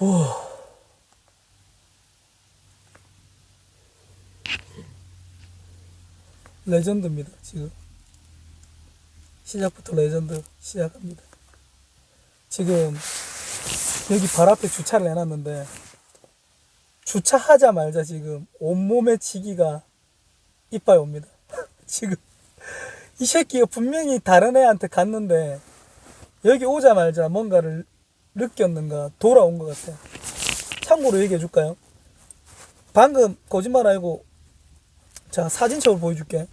오. 레전드입니다, 지금. 시작부터 레전드 시작합니다. 지금 여기 발 앞에 주차를 해놨는데 주차하자마자 지금 온몸에 지기가 이빠이 옵니다. 지금 이 새끼가 분명히 다른 애한테 갔는데 여기 오자마자 뭔가를 느꼈는가 돌아온 것 같아. 참고로 얘기해 줄까요? 방금 거짓말 아니고 자 사진첩을 보여줄게.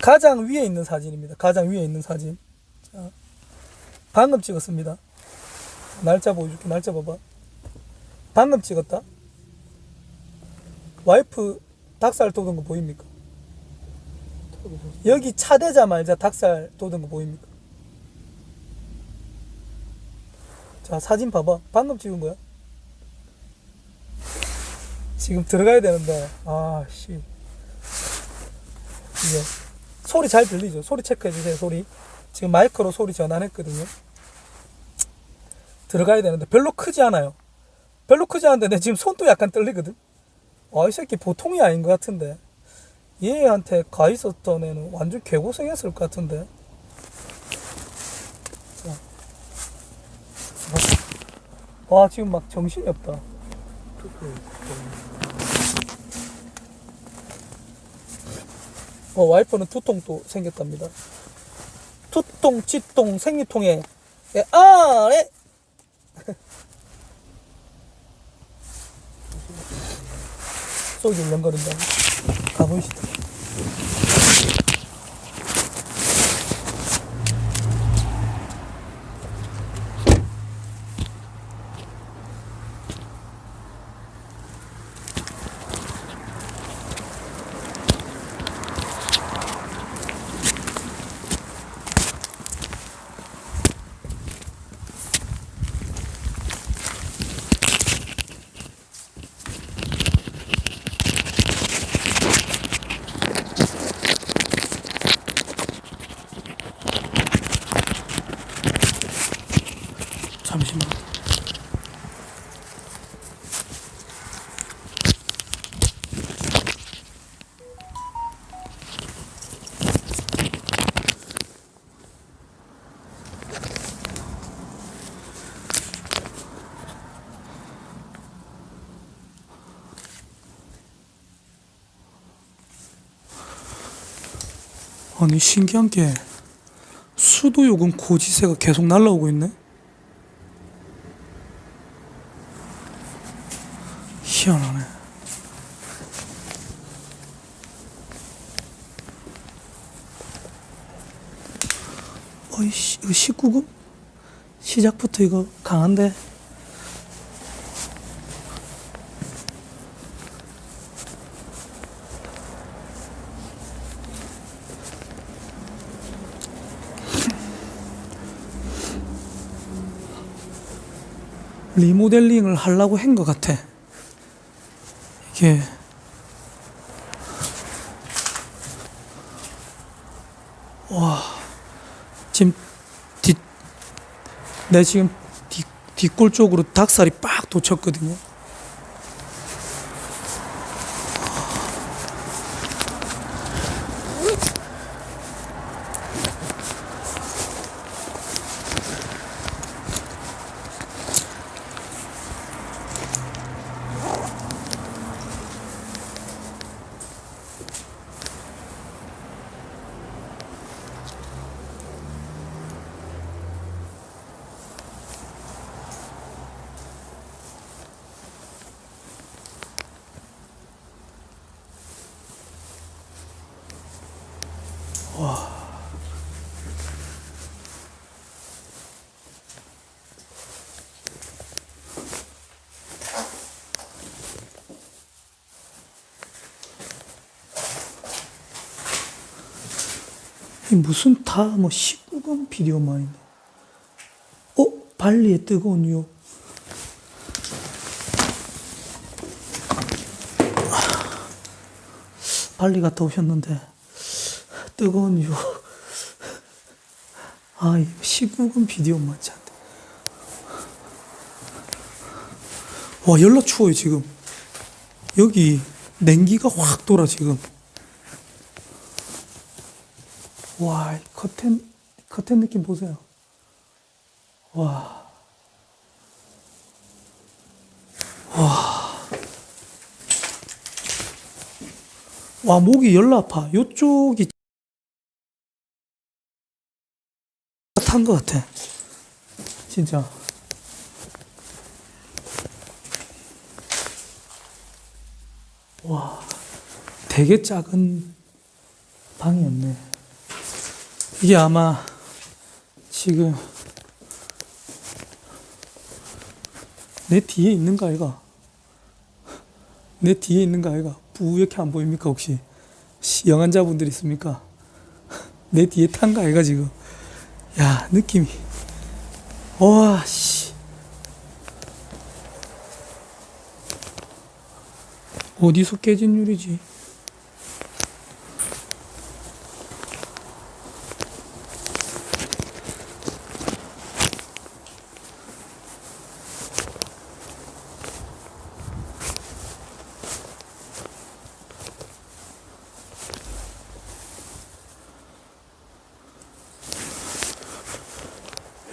가장 위에 있는 사진입니다. 가장 위에 있는 사진. 자, 방금 찍었습니다. 날짜 보여줄게. 날짜 봐봐. 방금 찍었다. 와이프 닭살 돋은 거 보입니까? 여기 차 대자마자 닭살 돋은 거 보입니까? 자, 사진 봐봐. 방금 찍은 거야. 지금 들어가야 되는데, 아, 씨. 이게, 소리 잘 들리죠? 소리 체크해 주세요, 소리. 지금 마이크로 소리 전환했거든요. 들어가야 되는데, 별로 크지 않아요. 별로 크지 않은데, 내 지금 손도 약간 떨리거든? 아, 이 새끼 보통이 아닌 것 같은데. 얘한테 가 있었던 애는 완전 개고생했을 것 같은데. 와, 지금 막 정신이 없다. 어, 와이퍼는 두통 또 생겼답니다. 투통, 치통, 생리통에, 예, 아, 예. 속이 울렁거린다. 가보시다. 잠시만. 아니 신기한 게 수도 요금 고지세가 계속 날라오고 있네. 어이씨, 이거 19금? 시작부터 이거 강한데? 리모델링을 하려고 한 것 같아. 이게 와 지금 뒷 내 지금 뒷 뒷골 쪽으로 닭살이 빡 돋쳤거든요. 이 무슨 다뭐 19금 비디오만 있네. 어? 발리의 뜨거운 유혹. 발리 갔다 오셨는데 뜨거운 유혹. 아, 이거 19금 비디오만 참. 와, 열나 추워요, 지금. 여기 냉기가 확 돌아, 지금. 와, 이 커튼, 커튼 느낌 보세요. 와. 와. 와, 목이 열나 아파. 요쪽이 탄 것 같아. 진짜. 와, 되게 작은 방이었네. 이게 아마 지금 내 뒤에 있는 거 아이가? 내 뒤에 있는 거 아이가? 뿌옇게 안 보입니까 혹시? 시- 영환자분들 있습니까? 내 뒤에 탄거 아이가 지금? 야 느낌이 와 씨. 어디서 깨진 유리지?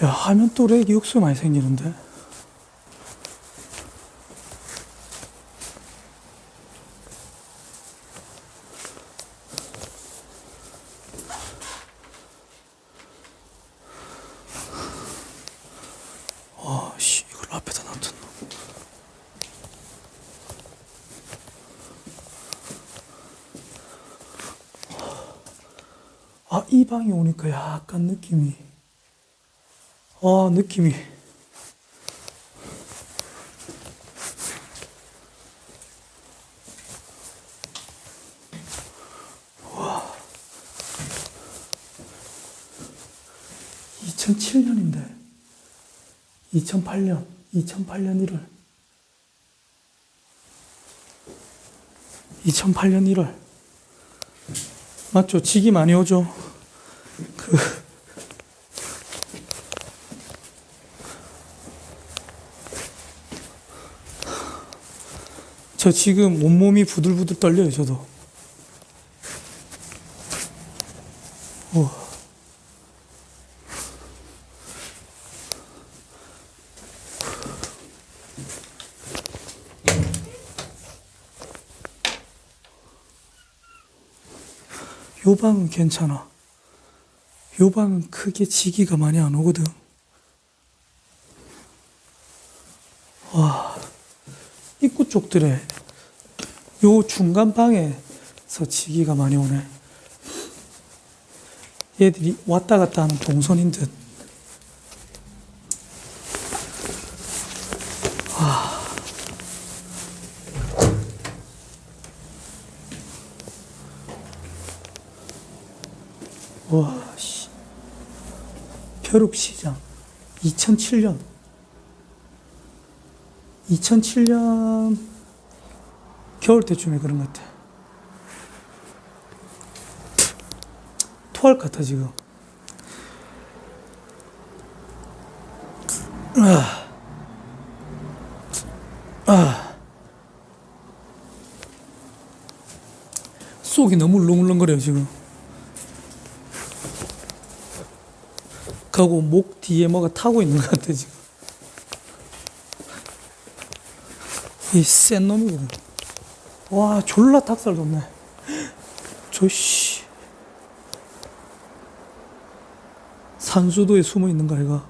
야, 하면 또 렉이 육수 많이 생기는데? 아? 아, 이 방에 오니까 약간 느낌이. 아, 느낌이. 와. 2007년인데. 2008년. 2008년 1월. 2008년 1월. 맞죠? 직이 많이 오죠? 그, 저 지금 온몸이 부들부들 떨려요, 저도. 오. 요 방은 괜찮아. 요 방은 크게 지기가 많이 안 오거든. 와. 입구 쪽들에 요 중간 방에서 지기가 많이 오네. 얘들이 왔다 갔다 하는 동선인 듯. 와. 와, 씨. 벼룩시장. 2007년. 2007년 겨울 때쯤에 그런 것 같아. 토할 것 같아, 지금. 아. 아. 속이 너무 울렁울렁거려요, 지금. 가고 목 뒤에 뭐가 타고 있는 것 같아, 지금. 이 센 놈이거든. 와, 졸라 닭살 돋네. 저, 씨. 산수도에 숨어 있는 거 아이가?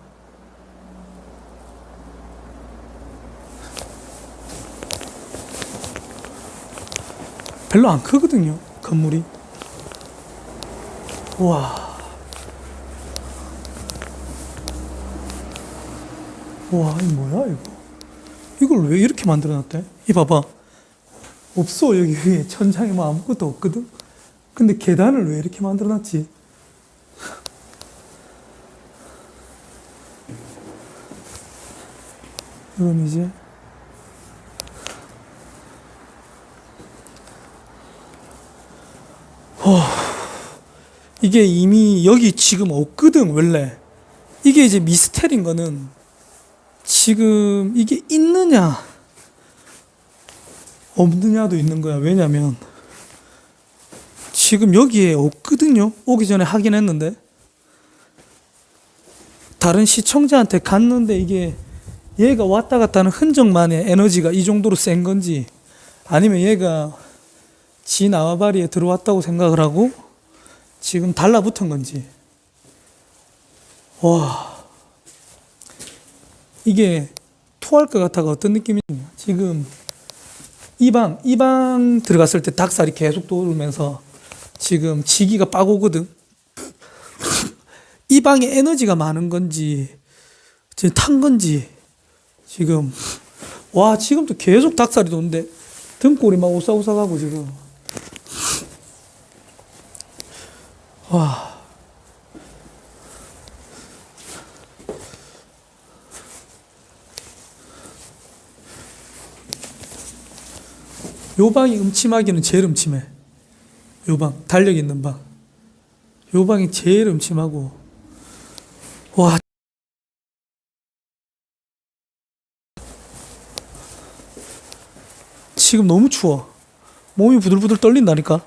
별로 안 크거든요, 건물이. 와. 와, 이 뭐야, 이거? 이걸 왜 이렇게 만들어 놨대? 이 봐봐. 없어, 여기 위에. 천장에 뭐 아무것도 없거든? 근데 계단을 왜 이렇게 만들어 놨지? 이건 이제 어, 이게 이미 여기 지금 없거든 원래 이게 이제 미스테리인 거는 지금 이게 있느냐 없느냐도 있는 거야. 왜냐면 지금 여기에 없거든요. 오기 전에 확인했는데 다른 시청자한테 갔는데 이게 얘가 왔다 갔다 하는 흔적만의 에너지가 이 정도로 센 건지 아니면 얘가 지 나와바리에 들어왔다고 생각을 하고 지금 달라붙은 건지 와 이게 토할 것 같아가 어떤 느낌이냐 지금 이 방, 이방 들어갔을 때 닭살이 계속 돌면서 지금 지기가 빠고거든. 이 방에 에너지가 많은 건지, 지금 탄 건지, 지금, 와, 지금도 계속 닭살이 도는데, 등골이 막 오싹오싹하고 지금. 와. 요 방이 음침하기는 제일 음침해. 요 방, 달력 있는 방. 요 방이 제일 음침하고. 와. 지금 너무 추워. 몸이 부들부들 떨린다니까.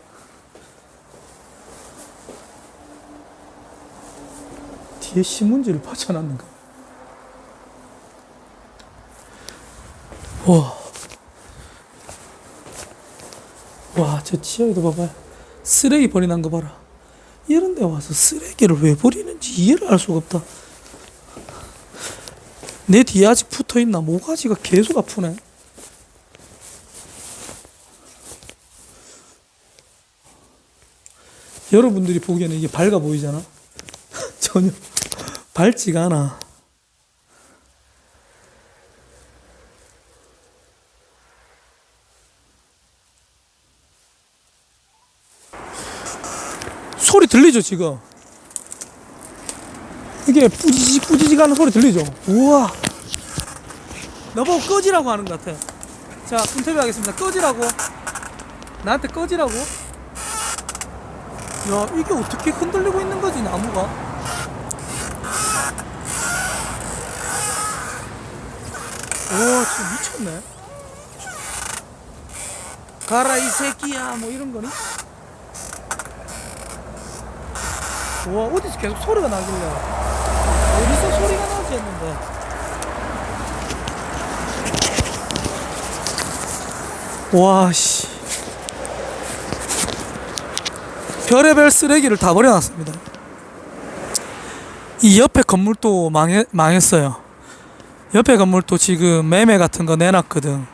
뒤에 신문지를 받쳐놨는가. 와. 와, 저 치아에도 봐봐. 쓰레기 버리는 거 봐라. 이런 데 와서 쓰레기를 왜 버리는지 이해를 할 수가 없다. 내 뒤에 아직 붙어 있나? 모가지가 계속 아프네. 여러분들이 보기에는 이게 밝아 보이잖아? 전혀 밝지가 않아. 소리 들리죠 지금? 이게 뿌지직 뿌지직 하는 소리 들리죠? 우와! 너보고 꺼지라고 하는 것 같아. 자 인터뷰 하겠습니다. 꺼지라고. 나한테 꺼지라고. 야 이게 어떻게 흔들리고 있는 거지 나무가? 와 진짜 미쳤네. 가라 이 새끼야. 뭐 이런 거니 와 어디서 계속 소리가 나길래. 어디서 소리가 나지 했는데. 와씨. 별의별 쓰레기를 다 버려놨습니다. 이 옆에 건물도 망해, 망했어요. 옆에 건물도 지금 매매 같은 거 내놨거든.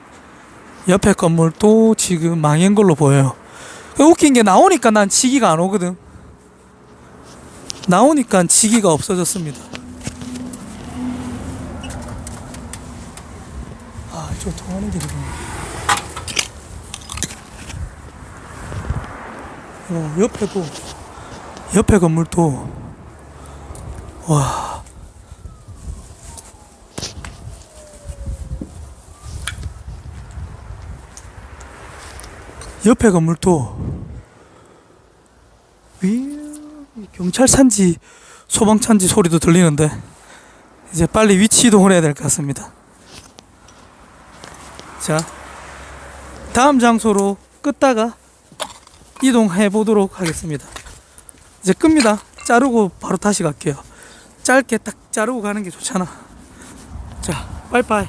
옆에 건물도 지금 망한 걸로 보여요. 웃긴 게 나오니까 난 치기가 안 오거든 나오니까 지기가 없어졌습니다. 아, 저 통하는 길이구나. 어, 옆에도, 옆에 건물도, 와. 옆에 건물도, 위, 경찰차인지 소방차인지 소리도 들리는데 이제 빨리 위치 이동을 해야 될 것 같습니다. 자, 다음 장소로 끄다가 이동해 보도록 하겠습니다. 이제 끕니다. 자르고 바로 다시 갈게요. 짧게 딱 자르고 가는 게 좋잖아. 자, 빠이빠이.